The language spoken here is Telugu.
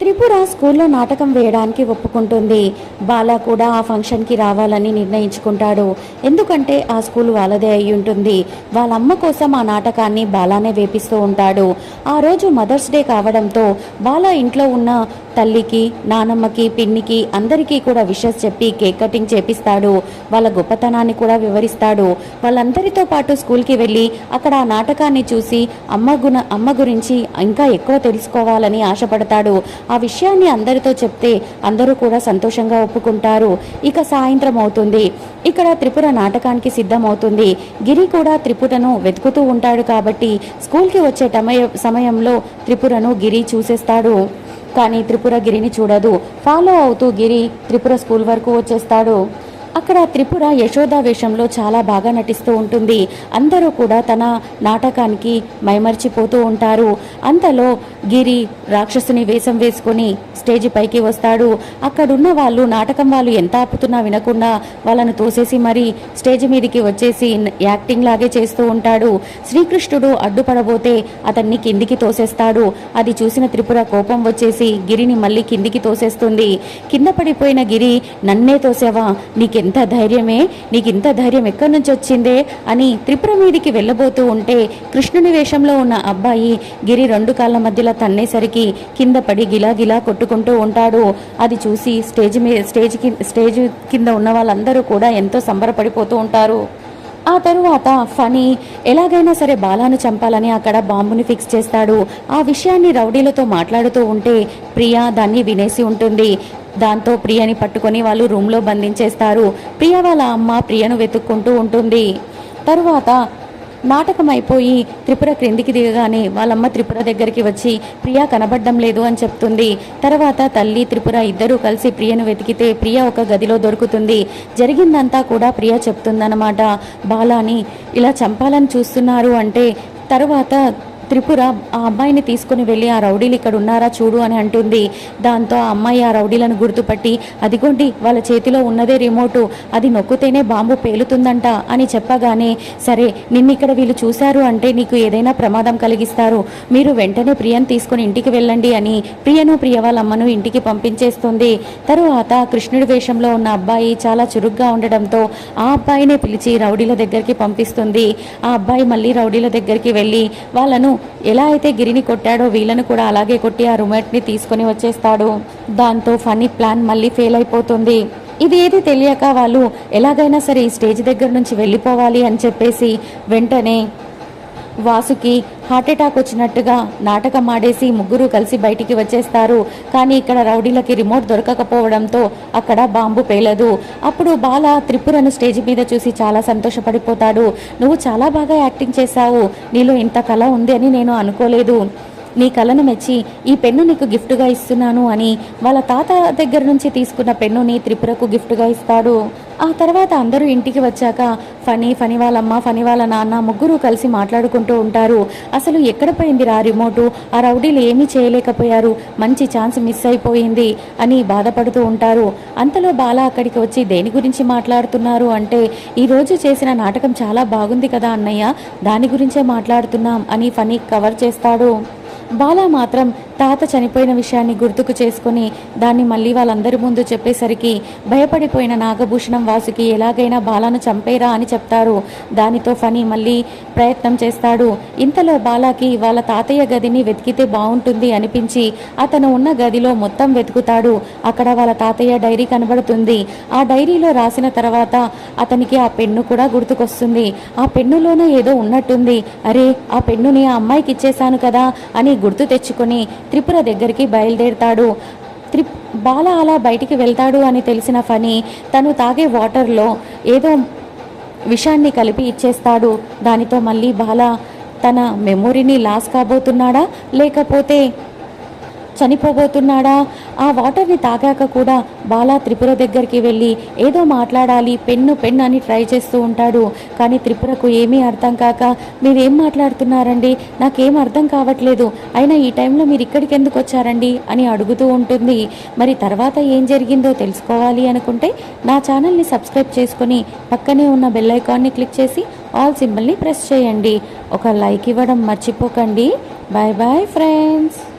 త్రిపుర స్కూల్లో నాటకం వేయడానికి ఒప్పుకుంటుంది. బాలా కూడా ఆ ఫంక్షన్కి రావాలని నిర్ణయించుకుంటాడు. ఎందుకంటే ఆ స్కూల్ వాళ్ళదే అయి ఉంటుంది. వాళ్ళ అమ్మ కోసం ఆ నాటకాన్ని బాలానే వేపిస్తూ ఉంటాడు. ఆ రోజు మదర్స్ డే కావడంతో బాలా ఇంట్లో ఉన్న తల్లికి నానమ్మకి పిన్నికి అందరికీ కూడా విషెస్ చెప్పి కేక్ కటింగ్ చేపిస్తాడు. వాళ్ళ గొప్పతనాన్ని కూడా వివరిస్తాడు. వాళ్ళందరితో పాటు స్కూల్కి వెళ్ళి అక్కడ ఆ నాటకాన్ని చూసి అమ్మ గుణ అమ్మ గురించి ఇంకా ఎక్కువ తెలుసుకోవాలని ఆశపడతాడు. ఆ విషయాన్ని అందరితో చెప్తే అందరూ కూడా సంతోషంగా ఒప్పుకుంటారు. ఇక సాయంత్రం అవుతుంది. ఇక్కడ త్రిపుర నాటకానికి సిద్ధమవుతుంది. గిరి కూడా త్రిపురను వెతుకుతూ ఉంటాడు కాబట్టి స్కూల్కి వచ్చే టమయ సమయంలో త్రిపురను గిరి చూసేస్తాడు. కానీ త్రిపుర గిరిని చూడదు. ఫాలో అవుతూ గిరి త్రిపుర స్కూల్ వరకు వచ్చేస్తాడు. అక్కడ త్రిపుర యశోద వేషంలో చాలా బాగా నటిస్తూ ఉంటుంది. అందరూ కూడా తన నాటకానికి మైమర్చిపోతూ ఉంటారు. అంతలో గిరి రాక్షసుని వేషం వేసుకుని స్టేజ్ పైకి వస్తాడు. అక్కడున్న వాళ్ళు నాటకం వాళ్ళు ఎంత ఆపుతున్నా వినకుండా వాళ్ళను తోసేసి మరి స్టేజ్ మీదకి వచ్చేసి యాక్టింగ్ లాగే చేస్తూ ఉంటాడు. శ్రీకృష్ణుడు అడ్డుపడబోతే అతన్ని కిందికి తోసేస్తాడు. అది చూసిన త్రిపుర కోపం వచ్చేసి గిరిని మళ్ళీ కిందికి తోసేస్తుంది. కింద పడిపోయిన గిరి నన్నే తోసేవా? నీకెంత ఇంత ధైర్యమే? నీకు ఇంత ధైర్యం ఎక్కడి నుంచి వచ్చిందే? అని త్రిపుర మీదికి వెళ్ళబోతూ ఉంటే కృష్ణుని వేషంలో ఉన్న అబ్బాయి గిరి రెండు కాళ్ళ మధ్యలో తన్నేసరికి కింద పడి గిలా గిలా కొట్టుకుంటూ ఉంటాడు. అది చూసి స్టేజ్ మీద స్టేజ్కి స్టేజ్ కింద ఉన్న వాళ్ళందరూ కూడా ఎంతో సంబరపడిపోతూ ఉంటారు. ఆ తరువాత ఫనీ ఎలాగైనా సరే బాలాను చంపాలని అక్కడ బాంబుని ఫిక్స్ చేస్తాడు. ఆ విషయాన్ని రౌడీలతో మాట్లాడుతూ ఉంటే ప్రియా దాన్ని వినేసి ఉంటుంది. దాంతో ప్రియని పట్టుకొని వాళ్ళు రూమ్లో బంధించేస్తారు. ప్రియ వాళ్ళ అమ్మ ప్రియను వెతుక్కుంటూ ఉంటుంది. తరువాత నాటకం అయిపోయి త్రిపుర క్రిందికి దిగగానే వాళ్ళమ్మ త్రిపుర దగ్గరికి వచ్చి ప్రియ కనబడడం లేదు అని చెప్తుంది. తర్వాత తల్లి త్రిపుర ఇద్దరూ కలిసి ప్రియను వెతికితే ప్రియ ఒక గదిలో దొరుకుతుంది. జరిగిందంతా కూడా ప్రియ చెప్తుందన్నమాట. బాలాని ఇలా చంపాలని చూస్తున్నారు అంటే తర్వాత త్రిపుర ఆ అమ్మాయిని తీసుకుని వెళ్ళి ఆ రౌడీలు ఇక్కడ ఉన్నారా చూడు అని అంటుంది. దాంతో ఆ అమ్మాయి ఆ రౌడీలను గుర్తుపట్టి అదిగోండి వాళ్ళ చేతిలో ఉన్నదే రిమోటు అది నొక్కితేనే బాంబు పేలుతుందంట అని చెప్పగానే సరే నిన్ను ఇక్కడ వీళ్ళు చూశారు అంటే నీకు ఏదైనా ప్రమాదం కలిగిస్తారు. మీరు వెంటనే ప్రియను తీసుకొని ఇంటికి వెళ్ళండి అని ప్రియను ప్రియ వాళ్ళ అమ్మను ఇంటికి పంపించేస్తుంది. తరువాత కృష్ణుడి వేషంలో ఉన్న అబ్బాయి చాలా చురుగ్గా ఉండడంతో ఆ అబ్బాయినే పిలిచి రౌడీల దగ్గరికి పంపిస్తుంది. ఆ అబ్బాయి మళ్ళీ రౌడీల దగ్గరికి వెళ్ళి వాళ్ళను ఎలా అయితే గిరిని కొట్టాడో వీళ్ళను కూడా అలాగే కొట్టి ఆ రుమేట్ని తీసుకొని వచ్చేస్తాడు. దాంతో ఫనీ ప్లాన్ మళ్ళీ ఫెయిల్ అయిపోతుంది. ఇది ఏది తెలియక వాళ్ళు ఎలాగైనా సరే ఈ స్టేజ్ దగ్గర నుంచి వెళ్ళిపోవాలి అని చెప్పేసి వెంటనే వాసుకి హార్ట్ అటాక్ వచ్చినట్టుగా నాటకం ఆడేసి ముగ్గురు కలిసి బయటికి వచ్చేస్తారు. కానీ ఇక్కడ రౌడీలకి రిమోట్ దొరకకపోవడంతో అక్కడ బాంబు పేలదు. అప్పుడు బాల త్రిపురను స్టేజ్ మీద చూసి చాలా సంతోషపడిపోతాడు. నువ్వు చాలా బాగా యాక్టింగ్ చేశావు. నీలో ఇంత కళ ఉంది అని నేను అనుకోలేదు. నీ కళను మెచ్చి ఈ పెన్ను నీకు గిఫ్ట్గా ఇస్తున్నాను అని వాళ్ళ తాత దగ్గర నుంచి తీసుకున్న పెన్నుని త్రిపురకు గిఫ్ట్గా ఇస్తాడు. ఆ తర్వాత అందరూ ఇంటికి వచ్చాక ఫనీ ఫనీ వాళ్ళమ్మ ఫనీ వాళ్ళ నాన్న ముగ్గురు కలిసి మాట్లాడుకుంటూ ఉంటారు. అసలు ఎక్కడ పోయింది రా రిమోటు? ఆ రౌడీలు ఏమీ చేయలేకపోయారు. మంచి ఛాన్స్ మిస్ అయిపోయింది అని బాధపడుతూ ఉంటారు. అంతలో బాల అక్కడికి వచ్చి దేని గురించి మాట్లాడుతున్నారు అంటే ఈరోజు చేసిన నాటకం చాలా బాగుంది కదా అన్నయ్య దాని గురించే మాట్లాడుతున్నాం అని ఫనీ కవర్ చేస్తాడు. బాల మాత్రం తాత చనిపోయిన విషయాన్ని గుర్తుకు చేసుకొని దాన్ని మళ్ళీ వాళ్ళందరి ముందు చెప్పేసరికి భయపడిపోయిన నాగభూషణం వాసుకి ఎలాగైనా బాలను చంపేరా అని చెప్తారు. దానితో ఫనీ మళ్ళీ ప్రయత్నం చేస్తాడు. ఇంతలో బాలాకి వాళ్ళ తాతయ్య గదిని వెతికితే బాగుంటుంది అనిపించి అతను ఉన్న గదిలో మొత్తం వెతుకుతాడు. అక్కడ వాళ్ళ తాతయ్య డైరీ కనబడుతుంది. ఆ డైరీలో రాసిన తర్వాత అతనికి ఆ పెన్ను కూడా గుర్తుకొస్తుంది. ఆ పెన్నులోనే ఏదో ఉన్నట్టుంది. అరే ఆ పెన్నుని ఆ అమ్మాయికి ఇచ్చేశాను కదా అని గుర్తు తెచ్చుకొని త్రిపుర దగ్గరికి బయలుదేరుతాడు. త్రి బాల అలా బయటికి వెళ్తాడు అని తెలిసిన ఫని తను తాగే వాటర్లో ఏదో విషాన్ని కలిపి ఇచ్చేస్తాడు. దానితో మళ్ళీ బాల తన మెమొరీని లాస్ కాబోతున్నాడా? లేకపోతే చనిపోబోతున్నాడా? ఆ వాటర్ని తాగాక కూడా బాలా త్రిపుర దగ్గరికి వెళ్ళి ఏదో మాట్లాడాలి పెన్ను పెన్ను అని ట్రై చేస్తూ ఉంటాడు. కానీ త్రిపురకు ఏమీ అర్థం కాక మీరేం మాట్లాడుతున్నారండి? నాకేం అర్థం కావట్లేదు. అయినా ఈ టైంలో మీరు ఇక్కడికి ఎందుకు వచ్చారండి? అని అడుగుతూ ఉంటుంది. మరి తర్వాత ఏం జరిగిందో తెలుసుకోవాలి అనుకుంటే నా ఛానల్ని సబ్స్క్రైబ్ చేసుకొని పక్కనే ఉన్న బెల్ ఐకాన్ని క్లిక్ చేసి ఆల్ సింబల్ని ప్రెస్ చేయండి. ఒక లైక్ ఇవ్వడం మర్చిపోకండి. Bye bye friends.